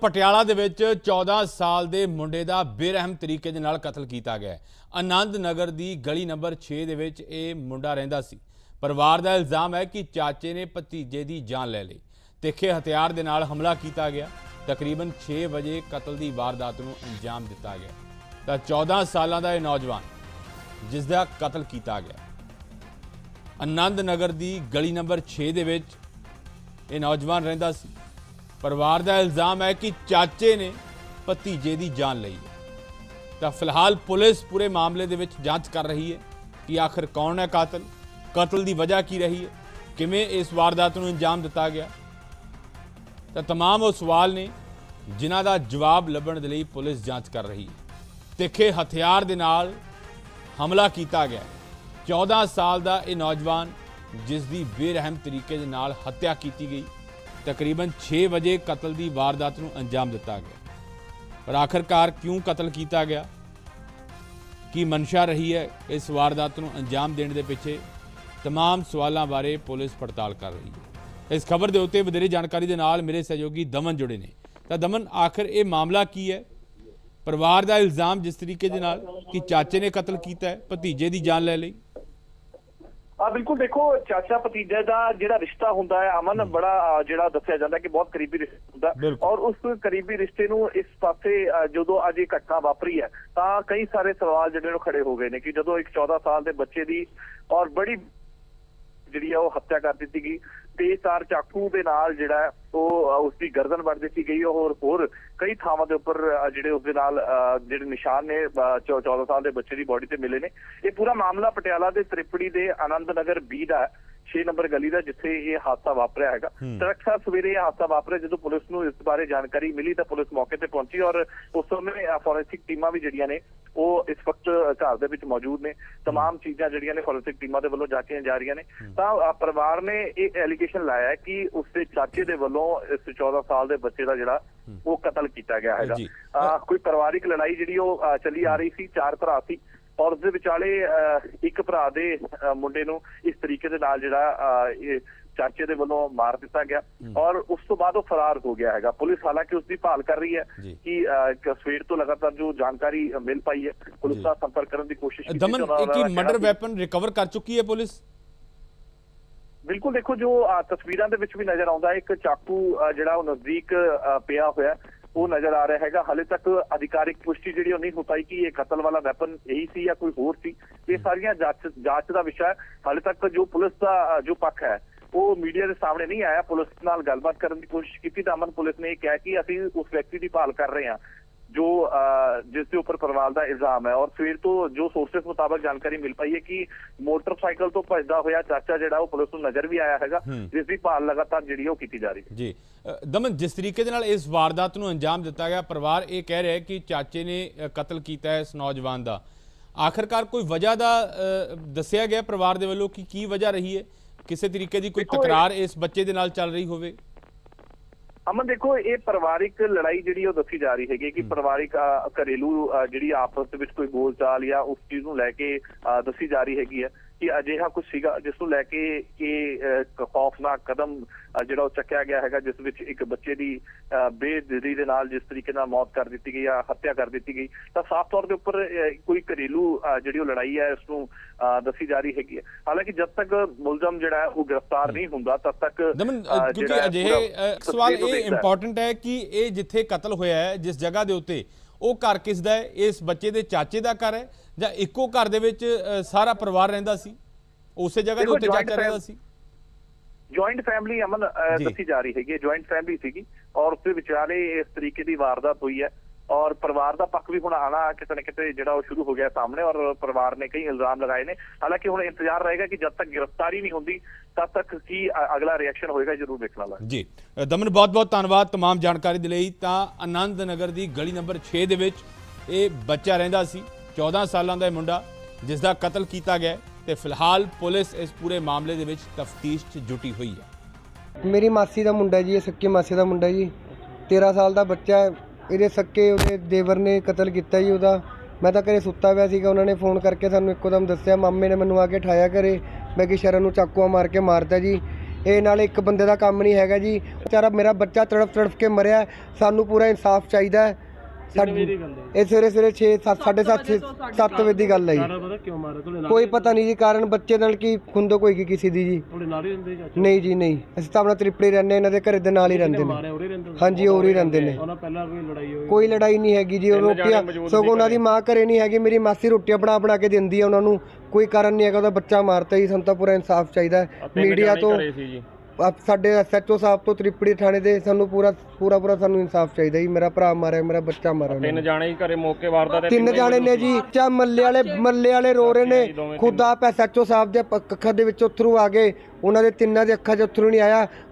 ਪਟਿਆਲਾ ਦੇ ਵਿੱਚ 14 ਸਾਲ ਦੇ ਮੁੰਡੇ ਦਾ ਬੇਰਹਿਮ ਤਰੀਕੇ ਦੇ ਨਾਲ ਕਤਲ ਕੀਤਾ ਗਿਆ ਹੈ। ਆਨੰਦ ਨਗਰ ਦੀ ਗਲੀ ਨੰਬਰ 6 ਦੇ ਵਿੱਚ ਇਹ ਮੁੰਡਾ ਰਹਿੰਦਾ ਸੀ। ਪਰਿਵਾਰ ਦਾ ਇਲਜ਼ਾਮ ਹੈ ਕਿ ਚਾਚੇ ਨੇ ਭਤੀਜੇ ਦੀ ਜਾਨ ਲੈ ਲਈ। ਤਿੱਖੇ ਹਥਿਆਰ ਦੇ ਨਾਲ ਹਮਲਾ ਕੀਤਾ ਗਿਆ। ਤਕਰੀਬਨ 6 ਵਜੇ ਕਤਲ ਦੀ ਵਾਰਦਾਤ ਨੂੰ ਅੰਜਾਮ ਦਿੱਤਾ ਗਿਆ। ਤਾਂ 14 ਸਾਲਾਂ ਦਾ ਇਹ ਨੌਜਵਾਨ, ਜਿਸ ਦਾ ਕਤਲ ਕੀਤਾ ਗਿਆ। ਆਨੰਦ ਨਗਰ ਦੀ ਗਲੀ ਨੰਬਰ 6 ਦੇ ਵਿੱਚ ਇਹ ਨੌਜਵਾਨ ਰਹਿੰਦਾ ਸੀ। ਪਰਿਵਾਰ ਦਾ ਇਲਜ਼ਾਮ ਹੈ ਕਿ ਚਾਚੇ ਨੇ ਭਤੀਜੇ ਦੀ ਜਾਨ ਲਈ ਹੈ ਤਾਂ ਫਿਲਹਾਲ ਪੁਲਿਸ ਪੂਰੇ ਮਾਮਲੇ ਦੇ ਵਿੱਚ ਜਾਂਚ ਕਰ ਰਹੀ ਹੈ ਕਿ ਆਖਰ ਕੌਣ ਹੈ ਕਾਤਲ ਕਤਲ ਦੀ ਵਜ੍ਹਾ ਕੀ ਰਹੀ ਹੈ ਕਿਵੇਂ ਇਸ ਵਾਰਦਾਤ ਨੂੰ ਅੰਜਾਮ ਦਿੱਤਾ ਗਿਆ ਤਾਂ तमाम ਉਹ ਸਵਾਲ ਨੇ ਜਿਨ੍ਹਾਂ ਦਾ ਜਵਾਬ ਲੱਭਣ ਦੇ ਲਈ ਪੁਲਿਸ ਜਾਂਚ ਕਰ ਰਹੀ ਹੈ ਤਿੱਖੇ ਹਥਿਆਰ ਦੇ ਨਾਲ ਹਮਲਾ ਕੀਤਾ ਗਿਆ ਹੈ। 14 ਸਾਲ ਦਾ ਇਹ ਨੌਜਵਾਨ ਜਿਸ ਦੀ ਬੇਰਹਿਮ ਤਰੀਕੇ ਦੇ ਨਾਲ ਹੱਤਿਆ ਕੀਤੀ ਗਈ ਤਕਰੀਬਨ 6 ਵਜੇ ਕਤਲ ਦੀ ਵਾਰਦਾਤ ਨੂੰ ਅੰਜਾਮ ਦਿੱਤਾ ਗਿਆ ਪਰ ਆਖਰਕਾਰ ਕਿਉਂ ਕਤਲ ਕੀਤਾ ਗਿਆ ਕੀ ਮਨਸ਼ਾ ਰਹੀ ਹੈ ਇਸ ਵਾਰਦਾਤ ਨੂੰ ਅੰਜਾਮ ਦੇਣ ਦੇ ਪਿੱਛੇ तमाम ਸਵਾਲਾਂ ਬਾਰੇ ਪੁਲਿਸ ਪੜਤਾਲ ਕਰ ਰਹੀ ਹੈ ਇਸ ਖਬਰ ਦੇ ਉੱਤੇ ਵਧੇਰੇ ਜਾਣਕਾਰੀ ਦੇ ਨਾਲ ਮੇਰੇ ਸਹਿਯੋਗੀ ਦਮਨ ਜੁੜੇ ਨੇ ਤਾਂ ਦਮਨ ਆਖਰ ਇਹ ਮਾਮਲਾ ਕੀ ਹੈ ਪਰਿਵਾਰ ਦਾ ਇਲਜ਼ਾਮ ਜਿਸ ਤਰੀਕੇ ਦੇ ਨਾਲ ਕਿ ਚਾਚੇ ਨੇ ਕਤਲ ਕੀਤਾ ਹੈ ਭਤੀਜੇ ਦੀ ਜਾਨ ਲੈ ਲਈ ਆ ਬਿਲਕੁਲ ਦੇਖੋ ਚਾਚਾ ਭਤੀਜੇ ਦਾ ਜਿਹੜਾ ਰਿਸ਼ਤਾ ਹੁੰਦਾ ਹੈ ਅਮਨ ਬੜਾ ਜਿਹੜਾ ਦੱਸਿਆ ਜਾਂਦਾ ਕਿ ਬਹੁਤ ਕਰੀਬੀ ਰਿਸ਼ਤਾ ਹੁੰਦਾ। ਔਰ ਉਸ ਕਰੀਬੀ ਰਿਸ਼ਤੇ ਨੂੰ ਇਸ ਪਾਸੇ ਜਦੋਂ ਅੱਜ ਇਹ ਘਟਨਾ ਵਾਪਰੀ ਹੈ ਤਾਂ ਕਈ ਸਾਰੇ ਸਵਾਲ ਜਿਹੜੇ ਨੂੰ ਖੜੇ ਹੋ ਗਏ ਨੇ ਕਿ ਜਦੋਂ ਇੱਕ 14 ਸਾਲ ਦੇ ਬੱਚੇ ਦੀ ਔਰ ਬੜੀ ਜਿਹੜੀ ਆ ਉਹ ਹੱਤਿਆ ਕਰ ਦਿੱਤੀ ਗਈ ਤੇਜ਼ਧਾਰ ਚਾਕੂ ਦੇ ਨਾਲ ਜਿਹੜਾ ਹੈ ਉਹ ਅ, ਉਸ ਦੀ ਗਰਦਨ ਵੱਢ ਦਿੱਤੀ ਗਈ ਔਰ ਹੋਰ ਕਈ ਥਾਵਾਂ ਦੇ ਉੱਪਰ ਜਿਹੜੇ ਉਸ ਦੇ ਨਾਲ ਅ, ਜਿਹੜੇ ਨਿਸ਼ਾਨ ਨੇ ਅ, 14 ਸਾਲ ਦੇ ਬੱਚੇ ਦੀ ਬੋਡੀ ਤੇ ਮਿਲੇ ਨੇ। ਇਹ ਪੂਰਾ ਮਾਮਲਾ ਪਟਿਆਲਾ ਦੇ ਤ੍ਰਿਪੜੀ ਦੇ ਆਨੰਦ ਨਗਰ ਬੀ ਦਾ 6 ਨੰਬਰ ਗਲੀ ਦਾ ਜਿੱਥੇ ਇਹ ਹਾਦਸਾ ਵਾਪਰਿਆ ਹੈਗਾ ਹੂੰ। ਤਰਕਸਾ ਸਵੇਰੇ ਇਹ ਹਾਦਸਾ ਵਾਪਰਿਆ ਜਦੋਂ ਪੁਲਿਸ ਨੂੰ ਇਸ ਬਾਰੇ ਜਾਣਕਾਰੀ ਮਿਲੀ ਤਾਂ ਪੁਲਿਸ ਮੌਕੇ ਤੇ ਪਹੁੰਚੀ ਔਰ ਉਸ ਸਮੇਂ ਫੋਰੈਂਸਿਕ ਟੀਮਾਂ ਵੀ ਜਿਹੜੀਆਂ ਨੇ ਉਹ ਇਸ ਵਕਤ ਘਰ ਦੇ ਵਿੱਚ ਮੌਜੂਦ ਨੇ तमाम ਚੀਜ਼ਾਂ ਜਿਹੜੀਆਂ ਨੇ ਫੋਰੈਂਸਿਕ ਟੀਮਾਂ ਦੇ ਵੱਲੋਂ ਜਾਂਚੀਆਂ ਜਾ ਰਹੀਆਂ ਨੇ ਤਾਂ ਅ, ਪਰਿਵਾਰ ਨੇ ਇਹ ਐਲੀਗੇਸ਼ਨ ਲਾਇਆ ਹੈ ਕਿ ਉਸਦੇ ਚਾਚੇ ਦੇ ਵੱਲੋਂ ਇਸ 14 ਸਾਲ ਦੇ ਬੱਚੇ ਦਾ ਜਿਹੜਾ ਉਹ ਕਤਲ ਕੀਤਾ ਗਿਆ ਹੈਗਾ ਜੀ। ਅ, ਕੋਈ ਪਰਿਵਾਰਿਕ ਲੜਾਈ ਜਿਹੜੀ ਉਹ ਅ, ਚੱਲੀ ਆ ਰਹੀ ਸੀ ਚਾਰ ਭਰਾ ਸੀ ਔਰ ਉਸ ਦੇ ਵਿਚਾਲੇ ਇੱਕ ਭਰਾ ਦੇ ਮੁੰਡੇ ਨੂੰ ਇਸ ਤਰੀਕੇ ਦੇ ਨਾਲ ਜਿਹੜਾ ਚਾਚੇ ਦੇ ਵੱਲੋਂ ਮਾਰ ਦਿੱਤਾ ਗਿਆ। ਔਰ ਉਸ ਤੋਂ ਬਾਅਦ ਉਹ ਫਰਾਰ ਹੋ ਗਿਆ ਹੈਗਾ। ਪੁਲਿਸ ਹਾਲਾਂਕਿ ਉਸ ਦੀ ਭਾਲ ਕਰ ਰਹੀ ਹੈ। ਕਿ ਸਵੇਰ ਤੋਂ ਲਗਾਤਾਰ ਜੋ ਜਾਣਕਾਰੀ ਮਿਲ ਪਾਈ ਹੈ ਪੁਲਿਸ। ਦਾ ਸੰਪਰਕ ਕਰਨ ਦੀ ਕੋਸ਼ਿਸ਼ ਕੀਤੀ ਦਮਨ ਕੀ ਮਰਡਰ ਵੈਪਨ ਰਿਕਵਰ ਕਰ ਚੁੱਕੀ ਹੈ ਪੁਲਿਸ? ਬਿਲਕੁਲ ਦੇਖੋ ਜੋ ਤਸਵੀਰਾਂ ਦੇ ਵਿੱਚ ਵੀ ਨਜ਼ਰ ਆਉਂਦਾ ਹੈ ਇੱਕ ਚਾਕੂ ਜਿਹੜਾ ਉਹ ਨਜ਼ਦੀਕ ਪਿਆ ਹੋਇਆ ਉਹ ਨਜ਼ਰ ਆ ਰਿਹਾ ਹੈਗਾ। ਹਾਲੇ ਤੱਕ ਅਧਿਕਾਰਿਕ ਪੁਸ਼ਟੀ ਜਿਹੜੀ ਉਹ ਨਹੀਂ ਹੋ ਪਾਈ ਕਿ ਇਹ ਕਤਲ ਵਾਲਾ ਵੈਪਨ ਇਹੀ ਸੀ ਜਾਂ ਕੋਈ ਹੋਰ ਸੀ। ਇਹ ਸਾਰੀਆਂ ਜਾਂਚ ਜਾਂਚ ਦਾ ਵਿਸ਼ਾ ਹੈ। ਹਾਲੇ ਤੱਕ ਜੋ ਪੁਲਿਸ ਦਾ, ਜੋ ਪੱਖ ਹੈ, ਉਹ ਮੀਡੀਆ ਦੇ ਸਾਹਮਣੇ ਨਹੀਂ ਆਇਆ। ਪੁਲਿਸ ਨਾਲ ਗੱਲਬਾਤ ਕਰਨ ਦੀ ਕੋਸ਼ਿਸ਼ ਕੀਤੀ। ਤਾਂ ਅਮਨ ਪੁਲਿਸ ਨੇ ਇਹ ਕਿਹਾ ਕਿ ਅਸੀਂ ਉਸ ਵਿਅਕਤੀ ਦੀ ਭਾਲ ਕਰ ਰਹੇ ਹਾਂ। ਜੋ ਜਿਸ ਦੇ ਉੱਪਰ ਪਰਿਵਾਰ ਦਾ ਇਲਜ਼ਾਮ ਹੈ ਔਰ ਸਵੇਰ ਤੋਂ ਜੋ ਸੋਰਸਸ ਮੁਤਾਬਕ ਜਾਣਕਾਰੀ ਮਿਲ ਪਾਈ ਹੈ ਕਿ ਮੋਟਰਸਾਈਕਲ ਤੋਂ ਭੱਜਦਾ ਹੋਇਆ ਚਾਚਾ ਜਿਹੜਾ ਉਹ ਪੁਲਿਸ ਨੂੰ ਨਜ਼ਰ ਵੀ ਆਇਆ ਹੈਗਾ। ਜਿਸ ਦੀ ਭਾਲ ਲਗਾਤਾਰ ਜਿਹੜੀ ਉਹ ਕੀਤੀ ਜਾ ਰਹੀ ਹੈ। ਜੀ। ਦਮਨ ਜਿਸ ਤਰੀਕੇ ਦੇ ਨਾਲ ਇਸ ਵਾਰਦਾਤ ਨੂੰ ਅੰਜਾਮ ਦਿੱਤਾ ਗਿਆ ਪਰਿਵਾਰ ਇਹ ਕਹਿ ਰਿਹਾ ਹੈ ਕਿ ਚਾਚੇ ਨੇ ਕਤਲ ਕੀਤਾ ਹੈ ਇਸ ਨੌਜਵਾਨ ਦਾ। ਆਖਰਕਾਰ ਕੋਈ ਵਜ੍ਹਾ ਦਾ ਦੱਸਿਆ ਗਿਆ ਪਰਿਵਾਰ ਦੇ ਵੱਲੋਂ ਕਿ ਕੀ ਵਜ੍ਹਾ ਰਹੀ ਹੈ? ਕਿਸੇ ਤਰੀਕੇ ਦੀ ਕੋਈ ਤਕਰਾਰ ਇਸ ਬੱਚੇ ਦੇ ਨਾਲ ਚੱਲ ਰਹੀ ਹੋਵੇ? ਅਮਨ ਦੇਖੋ ਇਹ ਪਰਿਵਾਰਿਕ ਲੜਾਈ ਜਿਹੜੀ ਉਹ ਦੱਸੀ ਜਾ ਰਹੀ ਹੈਗੀ ਕਿ ਪਰਿਵਾਰਿਕ ਘਰੇਲੂ ਜਿਹੜੀ ਆਪਸ ਦੇ ਵਿੱਚ ਕੋਈ ਬੋਲਚਾਲ ਜਾਂ ਉਸ ਚੀਜ਼ ਨੂੰ ਲੈ ਕੇ ਦੱਸੀ ਜਾ ਰਹੀ ਹੈਗੀ ਹੈ। ਕਿ ਅਜਿਹਾ ਕੁਝ ਸੀਗਾ ਜਿਸ ਨੂੰ ਲੈ ਕੇ ਇਹ ਖੌਫਨਾਕ ਕਦਮ ਜਿਹੜਾ ਉਹ ਚੱਕਿਆ ਗਿਆ ਹੈਗਾ ਜਿਸ ਵਿੱਚ ਇੱਕ ਬੱਚੇ ਦੀ ਬੇਦਿਲੀ ਦੇ ਨਾਲ ਜਿਸ ਤਰੀਕੇ ਨਾਲ ਮੌਤ ਕਰ ਦਿੱਤੀ ਗਈ ਜਾਂ ਹੱਤਿਆ ਕਰ ਦਿੱਤੀ ਗਈ ਤਾਂ ਸਾਫ਼ ਤੌਰ ਦੇ ਉੱਪਰ ਕੋਈ ਘਰੇਲੂ ਜਿਹੜੀ ਉਹ ਲੜਾਈ ਹੈ ਇਸ ਨੂੰ ਦੱਸੀ ਜਾ ਰਹੀ ਹੈਗੀ ਹੈ ਹਾਲਾਂਕਿ ਜਦ ਤੱਕ ਮੁਲਜ਼ਮ ਜਿਹੜਾ ਹੈ ਉਹ ਗ੍ਰਿਫਤਾਰ ਨਹੀਂ ਹੁੰਦਾ ਤਦ ਤੱਕ ਕਿਉਂਕਿ ਅਜਿਹੇ ਸਵਾਲ ਇਹ। ਇੰਪੋਰਟੈਂਟ ਹੈ ਕਿ ਇਹ ਜਿੱਥੇ ਕਤਲ ਹੋਇਆ ਹੈ ਜਿਸ ਜਗ੍ਹਾ ਦੇ ਉੱਤੇ ਉਹ ਘਰ ਕਿਸ ਦਾ ਹੈ? ਇਸ ਬੱਚੇ ਦੇ ਚਾਚੇ ਦਾ ਘਰ ਹੈ ਜਾਂ ਇੱਕੋ ਘਰ ਦੇ ਵਿੱਚ ਸਾਰਾ ਪਰਿਵਾਰ ਰਹਿੰਦਾ ਸੀ? ਉਸੇ ਜਗ੍ਹਾ ਦੇ ਉੱਤੇ ਚਾਚਾ ਰਹਿੰਦਾ ਸੀ? ਜੁਆਇੰਟ ਫੈਮਿਲੀ ਅਮਨ ਅ, ਜੀ। ਦੱਸੀ ਜਾ ਰਹੀ ਹੈਗੀ ਜੁਆਇੰਟ ਫੈਮਿਲੀ ਸੀਗੀ ਔਰ ਉਸ ਦੇ ਵਿਚਾਲੇ ਇਸ ਤਰੀਕੇ ਦੀ ਵਾਰਦਾਤ ਹੋਈ ਹੈ। ਔਰ ਪਰਿਵਾਰ ਦਾ ਪੱਖ ਵੀ ਹੁਣ ਆਣਾ ਕਿਤੇ ਨਾ ਕਿਤੇ ਜਿਹੜਾ ਉਹ ਸ਼ੁਰੂ ਹੋ ਗਿਆ ਸਾਹਮਣੇ ਔਰ ਪਰਿਵਾਰ ਨੇ ਕਈ ਇਲਜ਼ਾਮ ਲਗਾਏ ਨੇ ਹਾਲਾਂਕਿ ਹੁਣ ਇੰਤਜ਼ਾਰ ਰਹੇਗਾ ਕਿ ਜਦ ਤੱਕ ਗ੍ਰਿਫਤਾਰੀ ਨਹੀਂ ਹੁੰਦੀ ਤਦ ਤੱਕ ਕੀ ਅ- ਅਗਲਾ ਰਿਐਕਸ਼ਨ ਹੋਏਗਾ ਇਹ ਜ਼ਰੂਰ ਦੇਖਣ ਵਾਲਾ ਹੈ। ਜੀ ਅ, ਦਮਨ ਬਹੁਤ ਬਹੁਤ ਧੰਨਵਾਦ तमाम ਜਾਣਕਾਰੀ ਦੇ ਲਈ ਤਾਂ ਆਨੰਦ ਨਗਰ ਦੀ ਗਲੀ ਨੰਬਰ 6 ਦੇ ਵਿੱਚ ਇਹ ਬੱਚਾ ਰਹਿੰਦਾ ਸੀ 14 ਸਾਲਾਂ ਦਾ ਇਹ ਮੁੰਡਾ ਜਿਸ ਦਾ ਕਤਲ ਕੀਤਾ ਗਿਆ ਹੈ ਤੇ ਫਿਲਹਾਲ ਪੁਲਿਸ ਇਸ ਪੂਰੇ ਮਾਮਲੇ ਦੇ ਵਿੱਚ ਤਫਤੀਸ਼ 'ਚ ਜੁਟੀ ਹੋਈ ਹੈ ਮੇਰੀ ਮਾਸੀ ਦਾ ਮੁੰਡਾ ਜੀ ਇਹ ਸੱਕੇ ਮਾਸੀ ਦਾ ਮੁੰਡਾ ਜੀ 13 ਸਾਲ ਦਾ ਬੱਚਾ ਹੈ ਇਹਦੇ ਸੱਕੇ ਉਹਦੇ ਦੇਵਰ ਨੇ ਕਤਲ ਕੀਤਾ ਜੀ ਉਹਦਾ। ਮੈਂ ਤਾਂ ਘਰੇ ਸੁੱਤਾ ਪਿਆ ਸੀਗਾ, ਉਹਨਾਂ ਨੇ ਫੋਨ ਕਰਕੇ ਸਾਨੂੰ ਇੱਕੋ ਦਮ ਦੱਸਿਆ, ਮਾਮੇ ਨੇ ਮੈਨੂੰ ਆ ਕੇ ਠਾਇਆ ਘਰੇ। ਮੈਂ ਕਿ ਸ਼ਰਨ ਨੂੰ ਚਾਕੂਆ ਮਾਰ ਕੇ ਮਾਰਤਾ ਜੀ। ਇਹ ਨਾਲ ਇੱਕ ਬੰਦੇ ਦਾ ਕੰਮ ਨਹੀਂ ਹੈਗਾ ਜੀ। ਵਿਚਾਰਾ ਮੇਰਾ ਬੱਚਾ ਤੜਫ ਤੜਫ ਕੇ ਮਰਿਆ, ਸਾਨੂੰ ਪੂਰਾ ਇਨਸਾਫ ਚਾਹੀਦਾ ਹੈ। ਸਾਡੀ ਇਹ ਸਵੇਰੇ ਸਵੇਰੇ 6 7 7:30 7 ਵਜੇ ਦੀ ਗੱਲ ਹੈ ਜੀ। ਪਤਾ ਕਿਉਂ ਮਾਰਿਆ? ਤੁਹਾਡੇ ਨਾਲ ਕੋਈ ਪਤਾ ਨਹੀਂ ਜੀ ਕਾਰਨ ਬੱਚੇ ਨਾਲ ਕੀ ਖੁੰਦਕ ਹੋਏਗੀ ਕਿਸੇ ਦੀ ਜੀ। ਤੁਹਾਡੇ ਨਾਲ ਹੀ ਰਹਿੰਦੇ ਚਾਚਾ? ਨਹੀਂ ਜੀ ਨਹੀਂ। ਅਸੀਂ ਤਾਂ ਆਪਣਾ ਤ੍ਰਿਪੜੀ ਰਹਿੰਦੇ ਇਹਨਾਂ ਦੇ ਘਰੇ ਦੇ ਨਾਲ ਹੀ ਰਹਿੰਦੇ ਨੇ। ਮਾਰਿਆ ਉਰੇ ਰਹਿੰਦੇ ਨੇ? ਹਾਂਜੀ ਹੋਰ ਹੀ ਰਹਿੰਦੇ ਨੇ। ਉਹਨਾਂ ਪਹਿਲਾਂ ਕੋਈ ਲੜਾਈ ਹੋਈ। ਕੋਈ ਲੜਾਈ ਨਹੀਂ ਹੈਗੀ ਜੀ ਉਹ ਰੋਟੀਆਂ ਸਗੋਂ ਉਹਨਾਂ ਦੀ ਮਾਂ ਘਰੇ ਨਹੀਂ ਹੈਗੀ ਮੇਰੀ ਮਾਸੀ ਰੋਟੀਆਂ ਬਣਾ ਬਣਾ ਕੇ ਦਿੰਦੀ ਹੈ ਉਹਨਾਂ ਨੂੰ। ਕੋਈ ਕਾਰਨ ਨਹੀਂ ਹੈਗਾ ਉਹਦਾ ਬੱਚਾ ਮਾਰਤਾ ਜੀ ਸਾਨੂੰ ਤਾਂ ਪੂਰਾ ਇਨਸਾਫ ਚਾਹੀਦਾ ਹੈ। ਮੀਡੀਆ ਤੋਂ ਆਪ ਸਾਡੇ ਐਸਐਚਓ ਸਾਹਿਬ ਤੋਂ ਤ੍ਰਿਪੜੀ ਥਾਣੇ ਦੇ ਸਾਨੂੰ ਪੂਰਾ ਪੂਰਾ ਪੂਰਾ ਸਾਨੂੰ ਇਨਸਾਫ ਚਾਹੀਦਾ ਜੀ। ਮੇਰਾ ਭਰਾ ਮਾਰਿਆ ਮੇਰਾ ਬੱਚਾ ਮਾਰਿਆ ਉਹਨਾਂ ਨੇ। ਜਾਣੇ ਹੀ ਘਰੇ ਮੌਕੇ ਵਾਰਦਾ ਤੇ ਤਿੰਨ ਜਾਣੇ ਨੇ ਜੀ। ਚਾ ਮੱਲੇ ਵਾਲੇ ਮੱਲੇ ਵਾਲੇ ਰੋ ਰਹੇ ਨੇ। ਖੁਦ ਆਪ ਐਸਐਚਓ ਸਾਹਿਬ ਦੇ ਅੱਖਾਂ ਦੇ ਵਿੱਚ ਅਥਰੂ ਆ ਗਏ। ਉਹਨਾਂ ਦੇ ਤਿੰਨਾਂ ਦੇ ਅੱਖਾਂ 'ਚ ਅਥਰੂ ਨਹੀਂ ਆਇਆ।